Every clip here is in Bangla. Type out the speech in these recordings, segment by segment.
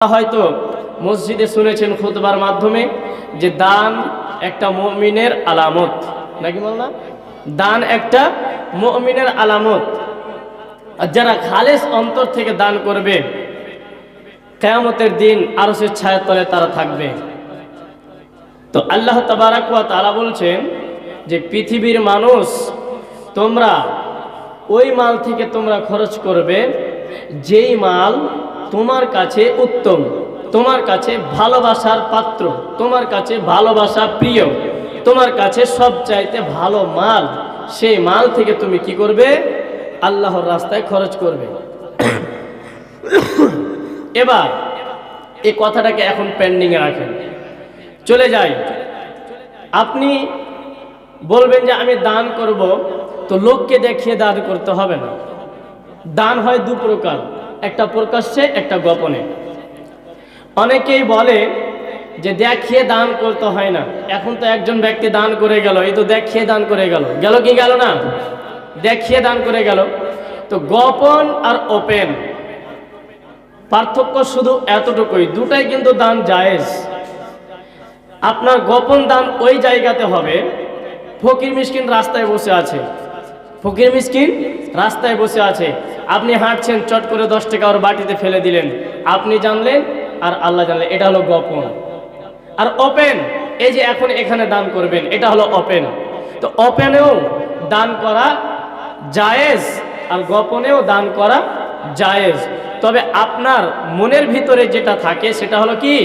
হয়তো মসজিদে শুনেছেন খুতবার মাধ্যমে যে দান একটা মমিনের আলামত। নাকি বল না দান একটা মমিনের আলামত। আর যারা খালেস অন্তর থেকে দান করবে, কেয়ামতের দিন আরও সে ছায়ার তলে তারা থাকবে। তো আল্লাহ তাবারাকুয়া তারা বলছেন যে পৃথিবীর মানুষ তোমরা ওই মাল থেকে তোমরা খরচ করবে, যেই মাল তোমার কাছে উত্তম, তোমার কাছে ভালোবাসার পাত্র, তোমার কাছে ভালোবাসা প্রিয়, তোমার কাছে সব চাইতে ভালো মাল, সেই মাল থেকে তুমি কি করবে? আল্লাহর রাস্তায় খরচ করবে। এবার এই কথাটাকে এখন পেন্ডিংয়ে রাখেন। চলে যাই। আপনি বলবেন যে আমি দান করব, তো লোককে দেখিয়ে দান করতে হবে না। দান হয় দু প্রকার। একটা প্রকাশ্যে, একটা গোপনে। অনেকেই বলে যে দেখিয়ে দান করতে হয় না। এখন তো একজন ব্যক্তি দান করে গেল, এই তো দেখিয়ে দান করে গেল। গেল কি গেল না? দেখিয়ে দান করে গেল। তো গোপন আর ওপেন। পার্থক্য শুধু এতটুকুই, দুটাই কিন্তু দান জায়েজ। আপনার গোপন দান ওই জায়গাতে হবে। ফকির মিসকিন রাস্তায় বসে আছে। ফকির মিসকিন, রাস্তায় বসে আছে। আপনি হাঁটছেন, চট করে দশ টাকা ওর বাটিতে ফেলে দিলেন। আপনি জানলেন আর আল্লাহ জানলেন, এটা হলো গোপন। আর ওপেন এই যে এখন এখানে দান করবেন, এটা হলো ওপেন তো ওপেনেও দান করা জায়েজ আর গোপনেও দান করা জায়েজ। তবে আপনার মনের ভিতরে যেটা থাকে, সেটা হলো কি?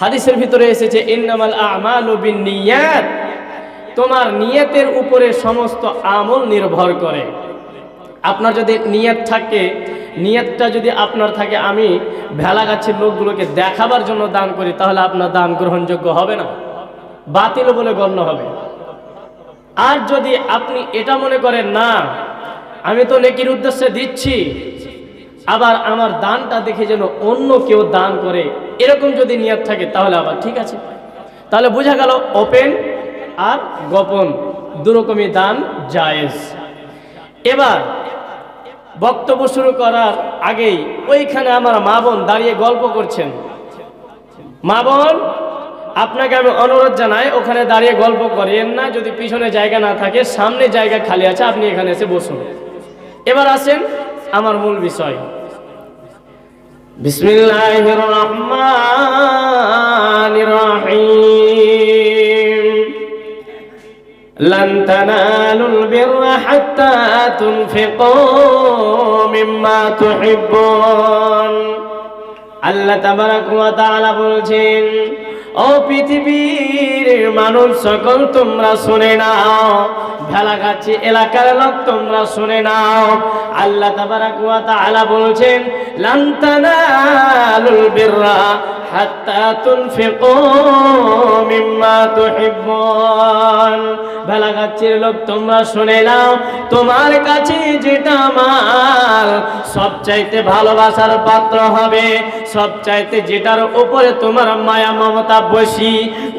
হাদিসের ভিতরে এসেছে, ইন্নামাল আমালু বিন্নিয়াত তোমার নিয়তের উপরে সমস্ত আমল নির্ভর করে। আপনার যদি নিয়ত থাকে, নিয়তটা যদি আপনার থাকে, আমি ভেলাগাছির লোকগুলোকে দেখাবার জন্য দান করি, তাহলে আপনার দান গ্রহণযোগ্য হবে না। বাতিল বলে গণ্য হবে। আর যদি আপনি এটা মনে করেন, না, আমি তো নেকির উদ্দেশ্যে দিচ্ছি, আবার আমার দানটা দেখে যেন অন্য কেউ দান করে, এরকম যদি নিয়ত থাকে, তাহলে আবার ঠিক আছে। তাহলে বোঝা গেল ওপেন আর গোপন। দুরকমই দান জায়েজ। এবার বক্তব্য শুরু করার আগেই ওইখানে আমার মা বোন দাঁড়িয়ে গল্প করছেন। মা বোন, আপনাকে আমি অনুরোধ জানাই, ওখানে দাঁড়িয়ে গল্প করেন না। যদি পিছনে জায়গা না থাকে, সামনে জায়গা খালি আছে, আপনি এখানে এসে বসুন। এবার আসেন আমার মূল বিষয়। বিসমিল্লাহির রহমানির রহিম। لن تنالوا البر حتى تنفقوا مما تحبون আল্লাহ তাবারাক ওয়া তাআলা বলছেন ও পৃথিবীর মানুষ সকল তোমরা শুনে নাও ভেলাগাছি এলাকার লোক তোমরা শুনে নাও আল্লাহ তাবারাক ওয়া তাআলা বলছেন লান তানালুল বিররা হাত্তা তুনফিকু মিম্মা তুহিব্বুন। ভেলাগাছির লোক, তোমরা শুনে নাও, তোমার কাছে যেটা মাল, সবচাইতে ভালোবাসার পাত্র হবে, সবচাইতে যেটার উপরে তোমার মায়া মমতা বসি,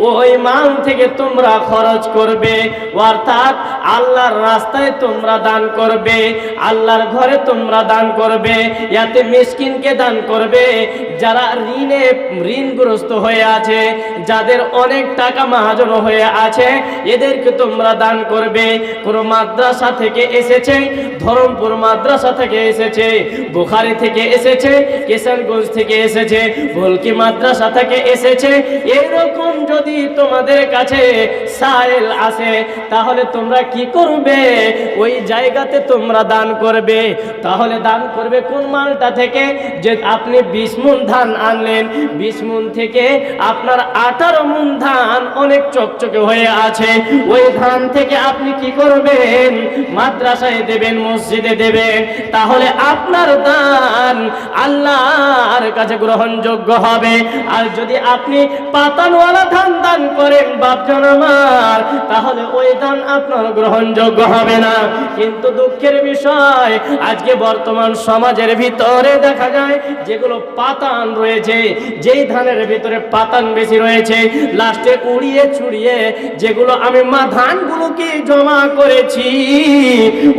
ওই মাল থেকে তোমরা খরচ করবে, অর্থাৎ আল্লাহর রাস্তায় তোমরা দান করবে, আল্লাহর ঘরে তোমরা দান করবে, ইয়াতে মিসকিনকে দান করবে, যারা ঋণে ঋণগ্রস্ত হয়ে আছে, যাদের অনেক টাকা মহাজন হয়ে আছে, এদেরকে তোমরা দান করবে। কোন মাদ্রাসা থেকে এসেছে, ধরমপুর মাদ্রাসা থেকে এসেছে, বুখারি থেকে এসেছে কিষানগঞ্জ থেকে এসেছে ভুলকি মাদ্রাসা থেকে এসেছে। এরকম যদি তোমাদের কাছে সাইল আসে, তাহলে তোমরা কি করবে? ওই জায়গাতে তোমরা দান করবে। তাহলে দান করবে কোন মালটা থেকে? যে আপনি বিশ মুন ধান আনলেন মুন থেকে আপনার আঠারো মন ধান অনেক চকচকে হয়ে আছে। ওই ধান থেকে আপনি কি করবেন? মাদ্রাসায় দেবেন, মসজিদে দেবেন। তাহলে আপনার দান আল্লাহর কাছে গ্রহণযোগ্য হবে। আর যদি আপনি পাতানওয়ালা ধান দান করেন বাপজন আমার, তাহলে ওই দান আপনার গ্রহণযোগ্য হবে না। কিন্তু দুঃখের বিষয়, আজকে বর্তমান সমাজের ভিতরে দেখা যায়, যেগুলো পাতান রয়েছে, যেই ধানের ভিতরে পাতান বেশি রয়েছে লাস্টে উড়িয়ে ছুড়িয়ে যেগুলো আমি মা ধানগুলোকে জমা করেছি,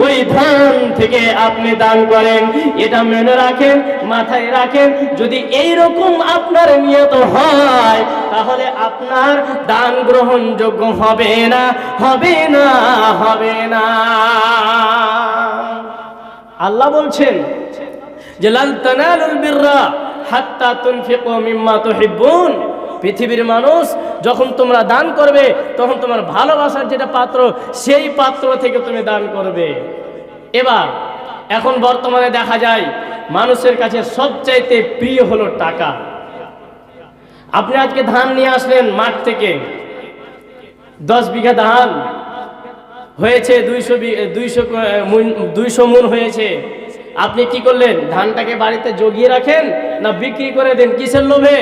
ওই ধান থেকে আপনি দান করেন। এটা মেনে রাখেন, মাথায় রাখেন যদি এই রকম আপনার নিয়ত হয়, তাহলে আপনার দান গ্রহণযোগ্য হবে না হবে না হবে না। আল্লাহ বলছেন যে, লাল তানালুল বিররা হাত্তা তুনফিকু মিম্মা তুহিব্বুন। পৃথিবীর মানুষ যখন তোমরা দান করবে, তখন তোমার ভালোবাসার যেটা পাত্র, সেই পাত্র থেকে তুমি দান করবে। এবার এখন বর্তমানে দেখা যায়, মানুষের কাছে সবচাইতে প্রিয় হলো টাকা। আপনি আজকে ধান নিয়ে আসলেন মাঠ থেকে। দশ বিঘা ধান হয়েছে, দুইশো দুইশো দুইশো মন হয়েছে। আপনি কি করলেন? ধানটাকে বাড়িতে জগিয়ে রাখেন না বিক্রি করে দেন? কিসের লোভে?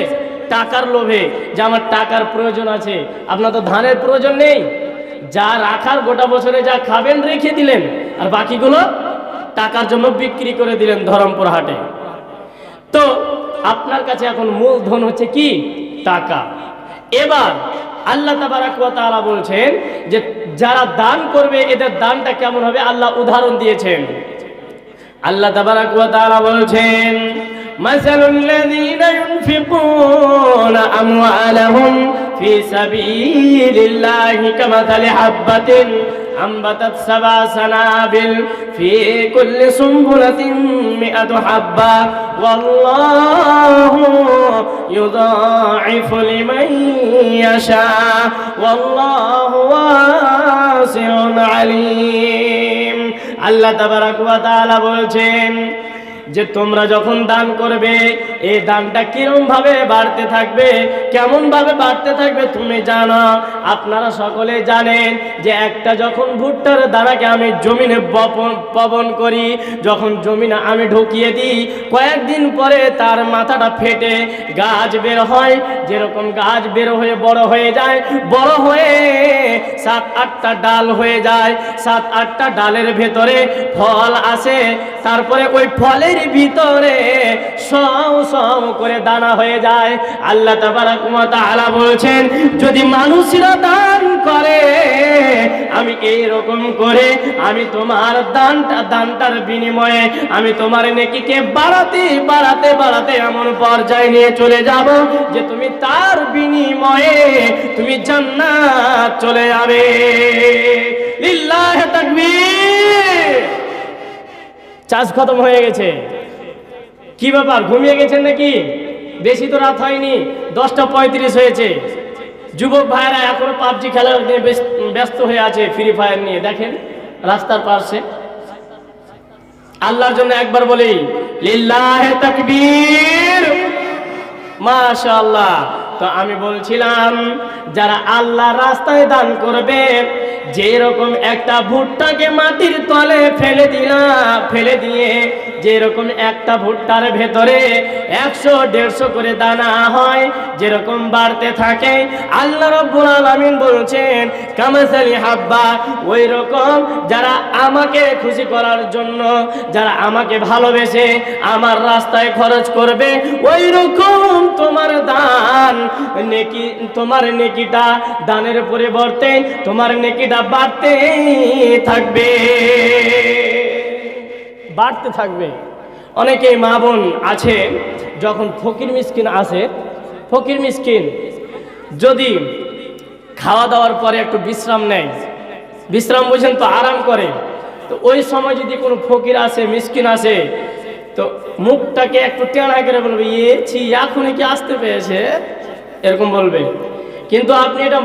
টাকার লোভে। যে আমার টাকার প্রয়োজন আছে। আপনার তো ধানের প্রয়োজন নেই। যা রাখার গোটা বছরে যা খাবেন রেখে দিলেন। আর বাকিগুলো টাকার জন্য বিক্রি করে দিলেন ধরমপুর হাটে। তো আপনার কাছে এখন মূলধন হচ্ছে কি? টাকা। এবার আল্লাহ তাবারাক ওয়া বলছেন যে যারা দান করবে, এদের দানটা কেমন হবে? আল্লাহ উদাহরণ দিয়েছেন। আল্লাহ তাবারাক ওয়া তাআলা বলছেন হাববাতিন أنبتت سبع سنابل في كل سنبلة مئة حبة والله يضاعف لمن يشاء والله واسع عليم আল্লাহ তাবারাক ওয়া তাআলা বলছেন যে তোমরা যখন দান করবে, এই দানটা ভাবে বাড়তে থাকবে কেমন ভাবে বাড়তে থাকবে তুমি জানো? আপনারা সকলে জানেন যে একটা যখন ভুট্টার দানাকে আমি জমিনে বপন পবন করি, যখন জমিনে আমি ঢুকিয়ে দিই, কয়েকদিন পরে তার মাথাটা ফেটে, গাছ বের হয়, যেরকম গাছ বের হয়ে বড় হয়ে যায়, বড় হয়ে সাত আটটা ডাল হয়ে যায়, সাত আটটা ডালের ভেতরে ফল আসে, তারপরে ওই ফলের ভিতরে সম সম করে দানা হয়ে যায়। আল্লাহ তাআলা বলছেন, যদি মানুষরা দান করে, আমি এই রকম করে আমি তোমার দানটা, দানটার বিনিময়ে আমি তোমার নেকিকে বাড়াতে বাড়াতে বাড়াতে এমন পর্যায়ে নিয়ে চলে যাব যে তুমি তার বিনিময়ে তুমি জান্নাত চলে যাবে। লিল্লাহ তাকবীর। চাষ খতম হয়ে গেছে। কি ব্যাপার, ঘুমিয়ে গেছেন নাকি? বেশি তো রাত হয়নি, দশটা পঁয়ত্রিশ হয়েছে। যুবক ভাইরা এখনও পাবজি খেলা নিয়ে ব্যস্ত হয়ে আছে ফ্রি ফায়ার নিয়ে। দেখেন, রাস্তার পাশে। আল্লাহর জন্য একবার বলি, লিল্লাহে তাকবীর। মাশাআল্লাহ। তো আমি বলছিলাম, যারা আল্লাহ রাস্তায় দান করবে, যেরকম একটা ভুট্টাকে মাটির তলে ফেলে দিলাম ফেলে দিয়ে যেরকম একটা ভুট্টার ভেতরে একশো, দেড়শো করে দানা হয়, যেরকম বাড়তে থাকে, আল্লাহ রব্বুল আলামিন বলছেন, কামাসালি হাব্বা ওই রকম যারা আমাকে খুশি করার জন্য, যারা আমাকে ভালোবেসে আমার রাস্তায় খরচ করবে ওই রকম তোমার দান, নেকি, তোমার নেকিটা দানের পরিবর্তে তোমার নেকিটা বাড়তে থাকবে। বাড়তে থাকবে। অনেকেই মা বোন আছে, যখন ফকির মিসকিন আসে, ফকির মিসকিন, যদি খাওয়া দাওয়ার পরে একটু বিশ্রাম নেয়, বিশ্রাম বুঝেন তো আরাম করে, তো ওই সময় যদি কোনো ফকির আসে, মিসকিন আসে, তো মুখটাকে একটু টেড়া করে বলবে ইয়ে ছি, এখনই কি আসতে পেয়েছে এরকম বলবে। কিন্তু আপনি এটা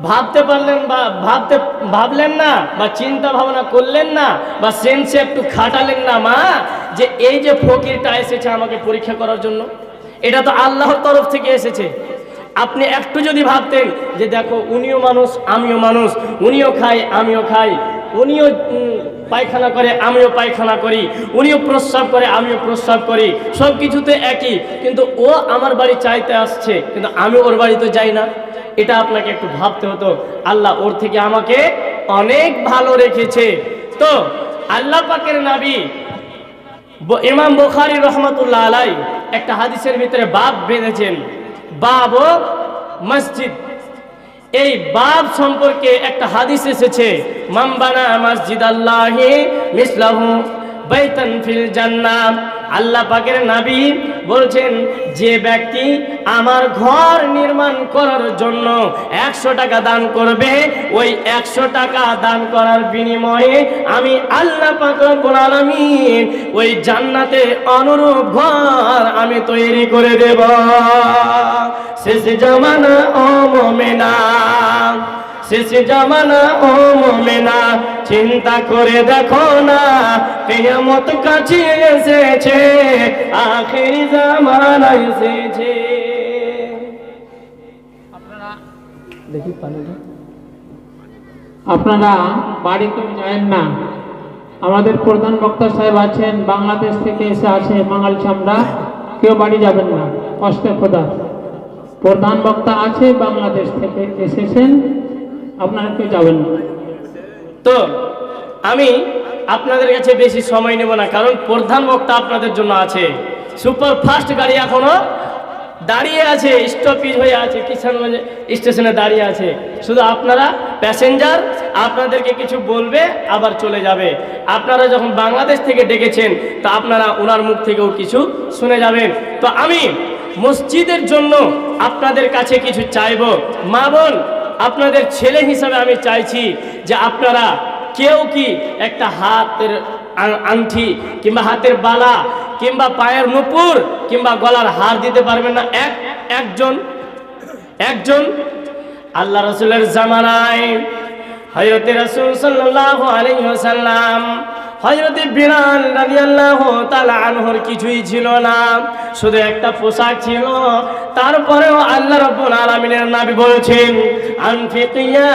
ভাবতে পারলেন বা ভাবতে, ভাবলেন না বা চিন্তা ভাবনা করলেন না বা সেন্সে একটু খাটালেন না মা, যে এই যে ফকিরটা এসেছে আমাকে পরীক্ষা করার জন্য, এটা তো আল্লাহর তরফ থেকে এসেছে। আপনি একটু যদি ভাবতেন যে দেখো, উনিও মানুষ, আমিও মানুষ, উনিও খাই আমিও খাই উনিও পায়খানা করে, আমিও পায়খানা করি। উনিও প্রস্রাব করে, আমিও প্রস্রাব করি। সব কিছুতে একই। কিন্তু ও আমার বাড়ি চাইতে আসছে, কিন্তু আমি ওর বাড়িতে যাই না। এটা আপনাকে একটু ভাবতে হতো। আল্লাহ ওর থেকে আমাকে অনেক ভালো রেখেছে। তো, আল্লাহ পাকের নাবি ইমাম বুখারি রহমতুল্লাহ আলাই একটা হাদিসের ভিতরে বাপ বেঁধেছেন। বাব ও মসজিদ এই বাব সম্পর্কে একটা হাদিস এসেছে মামবানা মসজিদ আল্লাহি মিসলাহু বাইতান ফিল জান্নাত আল্লাহ পাকের নাবী বলছেন, যে ব্যক্তি আমার ঘর নির্মাণ করার জন্য একশো টাকা দান করবে, ওই একশো টাকা দান করার বিনিময়ে আমি আল্লাহ পাক রব্বুল আলামিন ওই জান্নাতে অনুরূপ ঘর আমি তৈরি করে দেব। শেষ জমানা ও মোমেনা। শেষ জামানা ও মোমেনা চিন্তা করে দেখো না কেয়ামত কাছে এসেছে আখেরি জামানা এসেছে। দেখি পানিটা। আপনারা বাড়ি কেউ যায় না। আমাদের প্রধান বক্তা সাহেব আছেন বাংলাদেশ থেকে এসে আছে বাঙালি চামড়া কেউ বাড়ি যাবেন না কষ্টে খোদা প্রধান বক্তা আছে বাংলাদেশ থেকে এসেছেন। আপনারা কেউ যাবেন না। তো আমি আপনাদের কাছে বেশি সময় নেব না, কারণ প্রধান বক্তা আপনাদের জন্য আছে। সুপার ফাস্ট গাড়ি এখনও দাঁড়িয়ে আছে, স্টপিজ হয়ে আছে, কিষানগঞ্জ স্টেশনে দাঁড়িয়ে আছে। শুধু আপনারা প্যাসেঞ্জার, আপনাদেরকে কিছু বলবে, আবার চলে যাবে। আপনারা যখন বাংলাদেশ থেকে ডেকেছেন, তা আপনারা ওনার মুখ থেকেও কিছু শুনে যাবেন। তো আমি মসজিদের জন্য আপনাদের কাছে কিছু চাইব। মা বোন আপনাদের ছেলে হিসাবে আমি চাইছি যে আপনারা কেউ কি একটা হাতের আংটি কিংবা হাতের বালা কিংবা পায়ের নুপুর কিংবা গলার হার দিতে পারবেন না। এক, একজন একজন আল্লাহ রসুলের জামানায় হজরত রসুল সাল্লাহ আলহিহাসাল্লাম হজরত বিরান রাদিয়াল্লাহু তাআলা আনহর কিছুই ছিল না। শুধু একটা পোশাক ছিল। তারপরেও আল্লাহ রাব্বুল আলামিনের নবী বলেছেন, আনফিকিয়া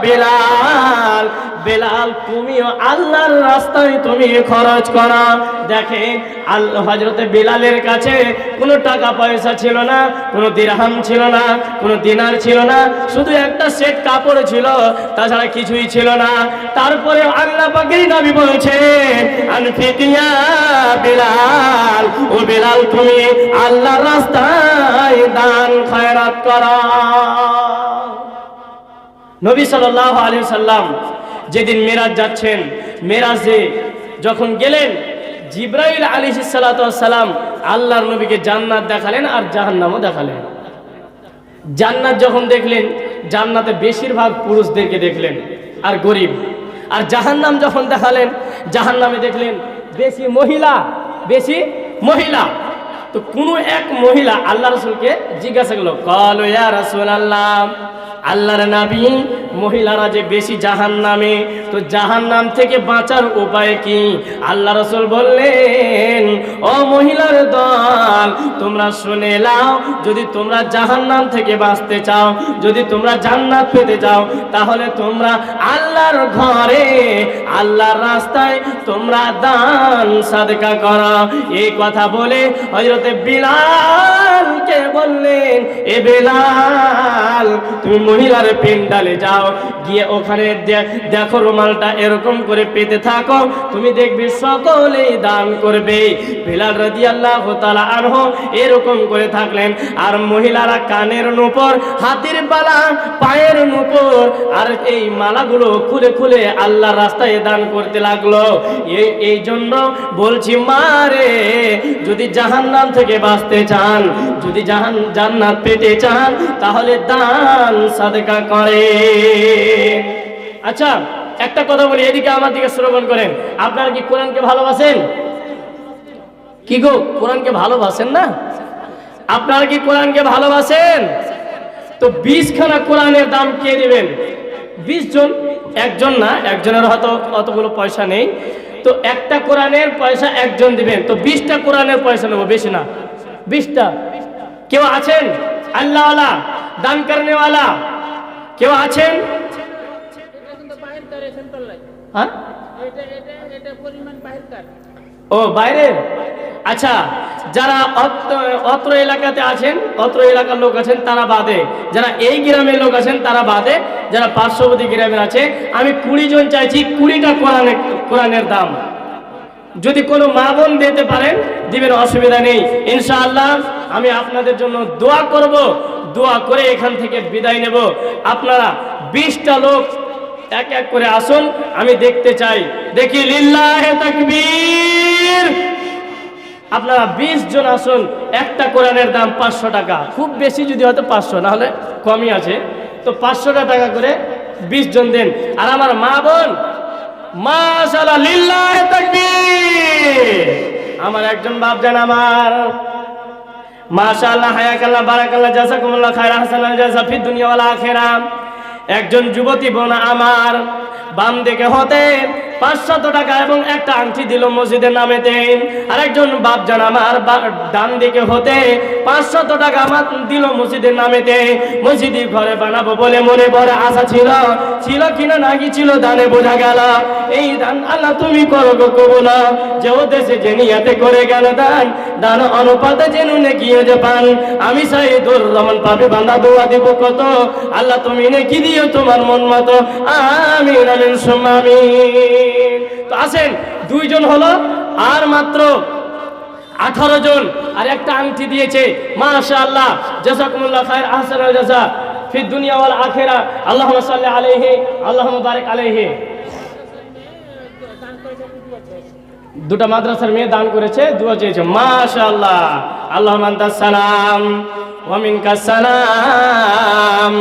বিলাল বেলাল, তুমিও আল্লাহর রাস্তায় তুমি খরচ করো। দেখেন, আল্লাহ হজরতে বেলালের কাছে কোনো টাকা পয়সা ছিল না, কোনো দিরহাম ছিল না, কোনো দিনার ছিল না, শুধু একটা সেট কাপড় ছিল, তাছাড়া কিছুই ছিল না। তারপরে আল্লাহ পাকেই নবী বলছেন আনফিকিয়া বেলাল, ও বেলাল, তুমি আল্লাহর রাস্তায় দান খয়রাত করো। নবী সাল্লাহ আলী সাল্লাম যেদিন মেরাজ যাচ্ছেন, মেরাজে যখন গেলেন, জিব্রাইল আলী সালাম আল্লাহর নবীকে জান্নাত দেখালেন আর জাহান্নামও দেখালেন। জান্নাত যখন দেখলেন, জান্নাতে বেশিরভাগ পুরুষদেরকে দেখলেন আর গরিব। আর জাহান্নাম যখন দেখালেন, জাহান্নামে দেখলেন বেশি মহিলা বেশি মহিলা। তো কোনো এক মহিলা আল্লাহ রসুলকে জিজ্ঞাসা করল, কল ইয়া রসুল আল্লাহ আল্লাহর নাবি মহিলারা যে বেশি জাহান নামে তো জাহান নাম থেকে বাঁচার উপায় কি? আল্লাহ রসুল বললেন, ও মহিলার দল, তোমরা শুনে লাও যদি তোমরা জাহান নাম থেকে বাঁচতে চাও, যদি তোমরা জান্নাত পেতে চাও, তাহলে তোমরা আল্লাহর ঘরে, আল্লাহর রাস্তায় তোমরা দান সাদকা করো। এই কথা বলে হজরতে বিলালকে বললেন, এ বেলাল, তুমি মহিলার পেন্ডালে যাও। গিয়ে ওখানে দেখো রুমালটা এরকম করে পেতে থাকো। তুমি দেখবে সকলেই দান করবে। বেলাল রাজি আল্লাহ আনহ এরকম করে থাকলেন। আর মহিলারা কানের নুপুর, হাতের বালা, পায়ের নুপুর, আর এই মালাগুলো খুলে খুলে আল্লাহ রাস্তায় দান করতে লাগল। এই এই জন্য বলছি মারে যদি জাহান্নাম থেকে বাঁচতে চান, যদি জাহান, জান্নাত পেতে চান, তাহলে দান সাদকা করে। আচ্ছা একটা কথা বলি, এদিকে আমার দিকে শ্রবণ করেন। আপনারা কি কোরআনকে ভালোবাসেন? কি গো, কোরআনকে ভালোবাসেন না? আপনারা কি কোরআনকে ভালোবাসেন? তো বিশ খানা কোরআনের দাম কে দিবেন বিশ জন, একজন না, একজনের হয়তো অতগুলো পয়সা নেই। তো একটা কোরআনের পয়সা একজন দিবেন, তো বিশটা কোরআনের পয়সা নেব, বেশি না। বিশটা। কেউ আছেন? আল্লাহওয়ালা, দান করনেওয়ালা কেউ আছেন? হ্যাঁ? ও, বাইরে? আচ্ছা যারা অত- অত্র এলাকাতে আছেন, অত্র এলাকার লোক আছেন, তারা বাদে। যারা এই গ্রামের লোক আছেন, তারা বাদে। যারা পার্শ্ববর্তী গ্রামের আছে, আমি কুড়ি জন চাইছি, কুড়িটা কোরআনের কোরআনের দাম। যদি কোনো মা বোন দিতে পারেন, দিবেন অসুবিধা নেই। ইনশাআল্লাহ, আমি আপনাদের জন্য দোয়া করব। দোয়া করে এখান থেকে বিদায় নেব। আপনারা বিশটা লোক এক এক করে আসুন, আমি দেখতে চাই। দেখি, লিল্লাহে আপনারা বিশ জন আসুন, একটা কোরআনের দাম পাঁচশো টাকা। খুব বেশি যদি হয়তো পাঁচশো না হলে কমই আছে। তো পাঁচশো টাকা করে বিশ জন দেন। আর আমার মা বোন তাকবীর। আমার একজন বাপ জান আমার। মাশাআল্লাহ, হায়াকাল্লাহ, বারাকাল্লাহ, জাযাকুমুল্লাহ খায়রা হাসানাল জাযা ফিদ দুনিয়া ওয়াল আখিরা। একজন যুবতী বোন আমার বাম দিকে হতে পাঁচশত টাকা এবং একটা আংটি দিল মসজিদের নামেতে। আরেকজন বাপজান আমার ডান দিকে হতে পাঁচশত টাকা আমার দিল মসজিদের নামেতে। মসজিদি ঘরে বানাবো বলে মনে বড় আশা ছিল। ছিল কিনা নাকি ছিল দানে বোঝা গেল। এই দান আল্লাহ তুমি করো গো কবুল। যে ও দেশে যে নিয়াতে করে গেল দান দান অনুপাতে যেন নেকিয়ে যে পান। আমি সাইদুর রহমান পাবে বান্দা দোয়া দেব কত। আল্লাহ তুমি নেকি দিও তোমার মন মতো। আমিন। আমিন সুম্মা। তো আসেন, দুইজন হলো আর মাত্র আঠারো জন। আর একটা আংটি দিয়েছে মাশা আল্লাহ জাসাকুমুল্লাহ খায়ের আহসান জাসা ফির দুনিয়া ওয়াল আখেরা। আল্লাহ সাল্লি আলাইহি আল্লাহ বারেক আলাইহি। দুটা মাদ্রাসার মেয়ে দান করেছে, দুয়া চেয়েছে, মাশাআল্লাহ, আল্লাহ মান্তাস সালাম, ওয়া মিনকাস সালাম।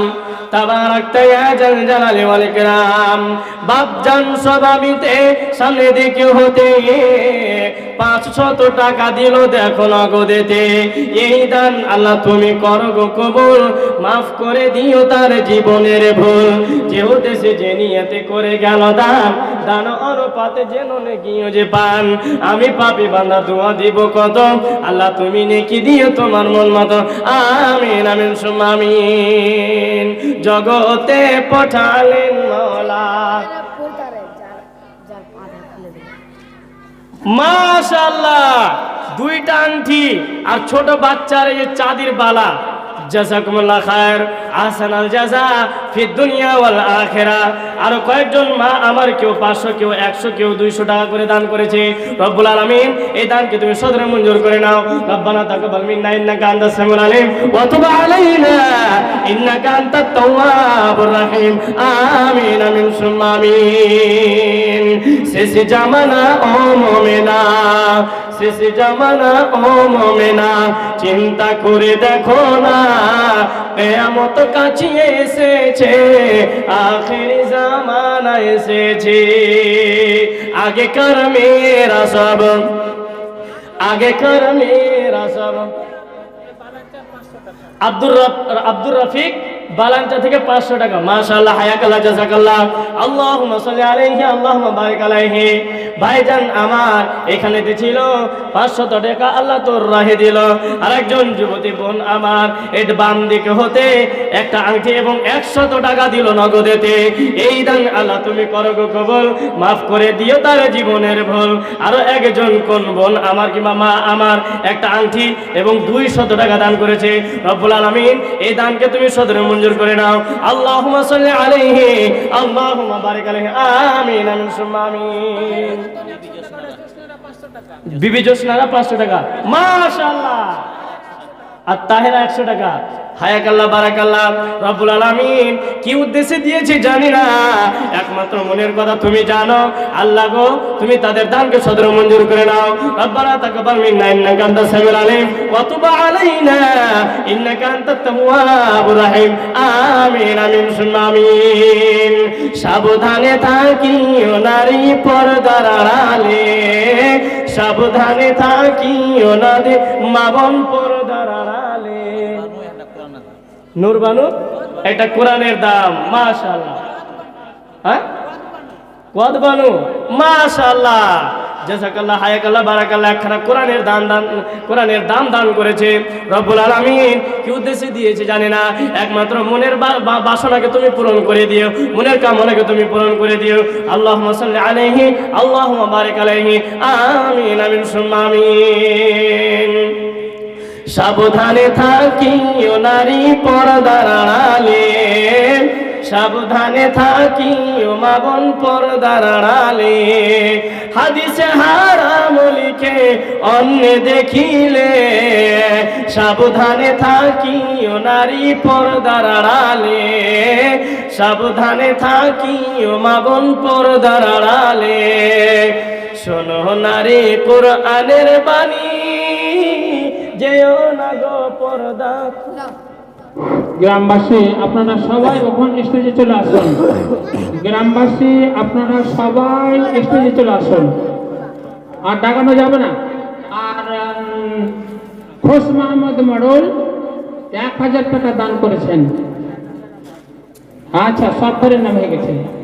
সামনে দিকে হতে পাঁচশত টাকা দিল দেখো নগদেতে। এই দান আল্লাহ তুমি করো গো কবুল, মাফ করে দিও তার জীবনের ভুল। যে দেশে যে নিয়তে করে গেল দান দান অনুপাতে যেন নেকিও যে পান। আমি পাপি বান্দা, দোয়া দিব কত? আল্লাহ তুমি নেকি দিও তোমার মন মতো। আমিন আমিন, সুম্মা জগতে পঠালেন মৌলা মাশাআল্লাহ, দুইটা আংটি আর ছোট বাচ্চার এই চাঁদির বালা। জাযাকুমুল্লাহ খায়ের আহসান আল জাযা ফি দুনিয়া ওয়াল আখিরা। আর কয়েকজন মা আমার কেউ পাঁচশো, কেউ একশো, কেউ দুইশো টাকা করে দান করেছে। রব্বুল আলামিন, এই দানকে তুমি সদরে মঞ্জুর করে নাও। রব্বানা তাকাব্বাল মিন্না ইন্নাকা আনতাস সামিউল আলিম ওয়া তুব আলাইনা ইন্নাকা আনতাত তাওয়াবুর রহিম। আমিন আমিন সুম্মা আমিন শেষ জামানা ও মোমেনা। শেষ জামানা, ও মোমেনা, চিন্তা করে দেখো না, কেয়ামত কাছিয়ে এসেছে, আখের জামানা এসেছে। আগেকার মেয়েরা সব, আগেকার মেয়েরা সব। আব্দুর আব্দুর রফিক বালান্টা থেকে পাঁচশো টাকা। মাশাআল্লাহ, হায়াকাল্লাহ, জাজাকাল্লাহ। আল্লাহুম্মা সাল্লি আলাইহি, আল্লাহুম্মা বারিক আলাইহি। ভাইজান, আমার এখানেতে ছিল, পাঁচশত টাকা আল্লাহ তোর রাহে দিল। আরেকজন যুবতী বোন আমার, এর বাম দিকে হতে একটা আংটি এবং একশত টাকা দিল নগদেতে। এই দান আল্লাহ তুমি করো গো কবল, মাফ করে দিও তার জীবনের ভুল। আরও একজন কোন বোন আমার কিংবা মা আমার একটা আংটি এবং দুই শত টাকা দান করেছে। রব্বুল আলামিন, এই দানকে তুমি সদরে মঞ্জুর করে নাও। আল্লাহুম্মা সাল্লি আলাইহি আল্লাহুম্মা বারিক আলাইহি আমিন আমিন সুম্মা আমিন। বিবি জোসনারা পাঁচশো টাকা। মাশাআল্লাহ। আর তাহেরা একশো টাকা। কি উদ্দেশ্যে দিয়েছে জানি না। একমাত্র মনের কথা তুমি জানো। আল্লাহ গো, তুমি তাদের দানকে সদর মঞ্জুর করে নাও। রব্বানা তাকাব্বাল মিন্না ইন্নাকা আনতাস সামিউল সাবধানে সাবধানে নারী মাবন আড়ালে নুরবানু এটা কোরআনের দাম, মাশাআল্লাহ। হ্যাঁ? কদ বানু, মাশাআল্লাহ। জাযাকাল্লাহ হায়াকাল্লাহ, বারাকাল্লাহ, একখানা কোরআনের দান দান, কোরআনের দাম দান করেছে রব্বুল আলামিন। কি উদ্দেশ্যে দিয়েছে জানে না। একমাত্র মনের বাসনাকে তুমি পূরণ করে দিও, মনের কামনাকে তুমি পূরণ করে দিও। আল্লাহুম্মা সাল্লি আলাইহি, আল্লাহুম্মা বারিক আলাইহি। আমিন আমিন, সুম্মা আমিন। সাবধানে থাকিও নারী পর্দার আড়ালে। সাবধানে থাকি ও মাবন পর্দার আড়ালে। হাদিসে হারাম লিখে অন্য দেখিলে। সাবধানে থাকি ও নারী পর্দার আড়ালে। সাবধানে থাকি ও মাবন পর্দার আড়ালে। শোনো নারী, কোরআনের বাণী যেও না গো পর্দা। গ্রামবাসী আপনারা সবাই ওখান স্টেজে চলে আসুন। গ্রামবাসী আপনারা সবাই স্টেজে চলে আসুন। আর ডাকানো যাবে না। আর খোস মাহমুদ মডল এক হাজার টাকা দান করেছেন। আচ্ছা সব নাম হয়ে গেছে।